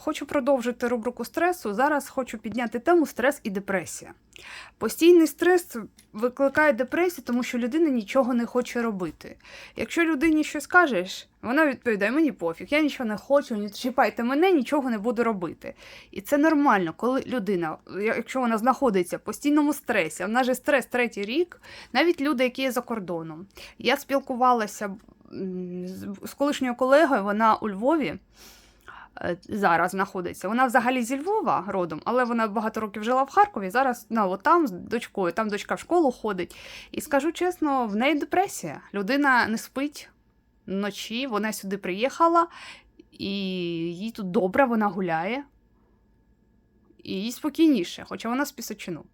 хочу продовжити рубрику стресу. Зараз хочу підняти тему стрес і депресія. Постійний стрес викликає депресію, тому що людина нічого не хоче робити. Якщо людині щось кажеш, вона відповідає: мені пофіг, я нічого не хочу, не чіпайте мене, нічого не буду робити. І це нормально, коли людина, якщо вона знаходиться в постійному стресі, а в же стрес третій рік, навіть люди, які є за кордоном. Я спілкувалася з- колишньою колегою, вона у Львові зараз знаходиться. Вона взагалі зі Львова родом, але вона багато років жила в Харкові. Зараз ну, там з дочкою, там дочка в школу ходить. І скажу чесно, в неї депресія. Людина не спить вночі, вона сюди приїхала, і їй тут добре, вона гуляє. І їй спокійніше, хоча вона з Пісочину.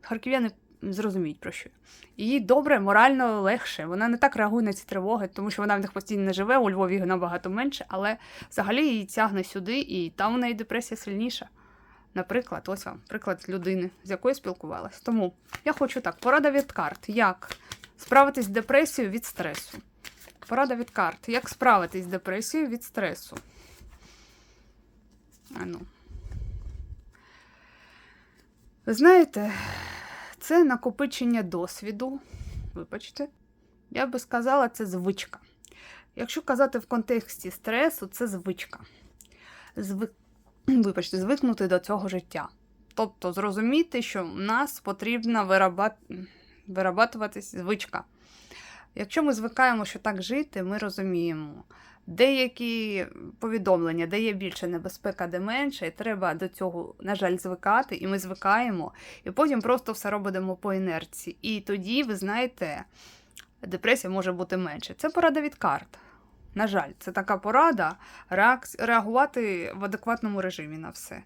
Харків'яни зрозуміють про що. Їй добре, морально легше. Вона не так реагує на ці тривоги, тому що вона в них постійно не живе, у Львові їх набагато менше, але взагалі її тягне сюди, і там у неї депресія сильніша. Наприклад, ось вам приклад людини, з якою спілкувалась. Тому я хочу так: порада від карт. Як справитись з депресією від стресу? Порада від карт. Як справитись з депресією від стресу? Ану. Ви знаєте, це накопичення досвіду. Вибачте, я би сказала, це звичка. Якщо казати в контексті стресу, це звичка. Звик... Вибачте, звикнути до цього життя. Тобто зрозуміти, що в нас потрібна вирабат... вирабатуватись звичка. Якщо ми звикаємо, що так жити, ми розуміємо, деякі повідомлення, де є більше небезпека, де менше, і треба до цього, на жаль, звикати, і ми звикаємо, і потім просто все робимо по інерції. І тоді, ви знаєте, депресія може бути менше. Це порада від карт. На жаль, це така порада реагувати в адекватному режимі на все.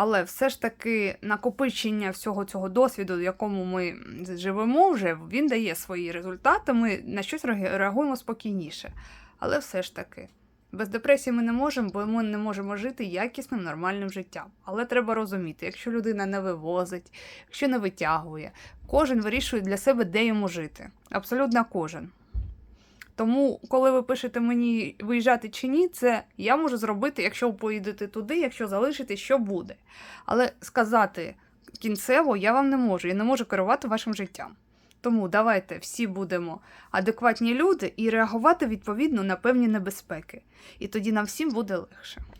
Але все ж таки накопичення всього цього досвіду, в якому ми живемо вже, він дає свої результати. Ми на щось реагуємо спокійніше. Але все ж таки, без депресії ми не можемо, бо ми не можемо жити якісним нормальним життям. Але треба розуміти, якщо людина не вивозить, якщо не витягує, кожен вирішує для себе, де йому жити. Абсолютно кожен. Тому, коли ви пишете мені виїжджати чи ні, це я можу зробити, якщо ви поїдете туди, якщо залишите, що буде. Але сказати кінцево я вам не можу, я не можу керувати вашим життям. Тому давайте всі будемо адекватні люди і реагувати відповідно на певні небезпеки. І тоді нам всім буде легше.